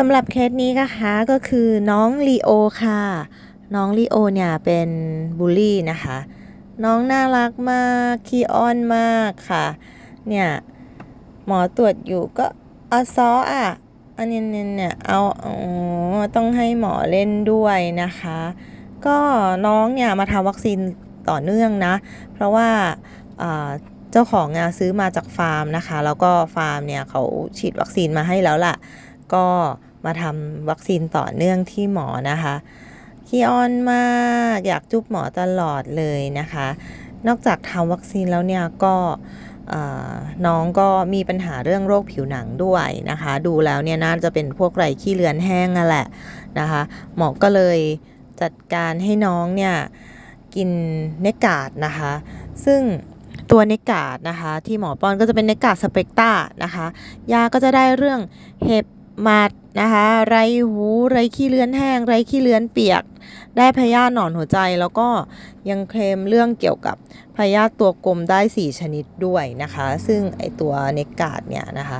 สำหรับเคสนี้นะคะก็คือน้องลีโอค่ะ น้องลีโอเนี่ยเป็นบูลลี่นะคะ น้องน่ารักมากขี้อ้อนมากค่ะ เนี่ยหมอตรวจอยู่ก็อาซออะอันนี้เนี่ยเอาอ๋อต้องให้หมอเล่นด้วยนะคะ ก็น้องเนี่ยมาทำวัคซีนต่อเนื่องนะ เพราะว่าอ่าเจ้าของงานซื้อมาจากฟาร์มนะคะ แล้วก็ฟาร์มเนี่ยเขาฉีดวัคซีนมาให้แล้วล่ะ ก็มาทำวัคซีนต่อเนื่องที่หมอนะคะขี้อ้อนมากอยากจุ๊บหมอตลอดเลยนะคะ นอกจากทำวัคซีนแล้วเนี่ยก็น้องก็มีปัญหาเรื่องโรคผิวหนังด้วยนะคะ ดูแล้วเนี่ยน่าจะเป็นพวกไรขี้เลือนแห้งนั่นแหละนะคะ หมอก็เลยจัดการให้น้องเนี่ยกินเนกกาดนะคะ ซึ่งตัวเนกกาดนะคะ ที่หมอป้อนก็จะเป็นเนกกาดสเปกตานะคะ ยาก็จะได้เรื่องเห็บ หมัดนะคะไรหูไรขี้เลือนแห้ง ไรขี้เลือนเปียก ได้พยาธิหนอนหัวใจแล้วก็ยังเคลมเรื่องเกี่ยวกับพยาธิตัวกลมได้ 4 ชนิดด้วยนะคะ ซึ่งไอตัวเนกกาดเนี่ยนะคะ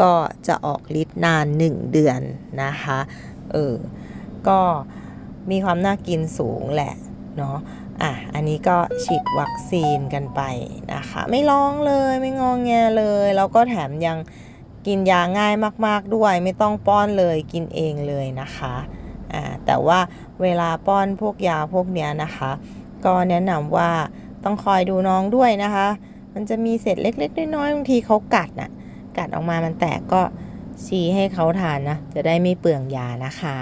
ก็จะออกฤทธิ์นาน 1 เดือนนะคะเออก็มีความน่ากินสูงแหละเนาะอะ อันนี้ก็ฉีดวัคซีนกันไปนะคะ ไม่ร้องเลยไม่งองแงเลย แล้วก็แถมยัง กินยาง่ายมาก ๆด้วย ไม่ต้องป้อนเลยกินเองเลยนะคะแต่ว่าเวลาป้อนพวกยาพวกเนี้ยนะคะ ก็แนะนำว่าต้องคอยดูน้องด้วยนะคะ มันจะมีเศษเล็กๆน้อยๆบางทีเขากัดน่ะกัดออกมามันแตกก็ชี้ให้เขาทานนะ จะได้ไม่เปลืองยานะคะ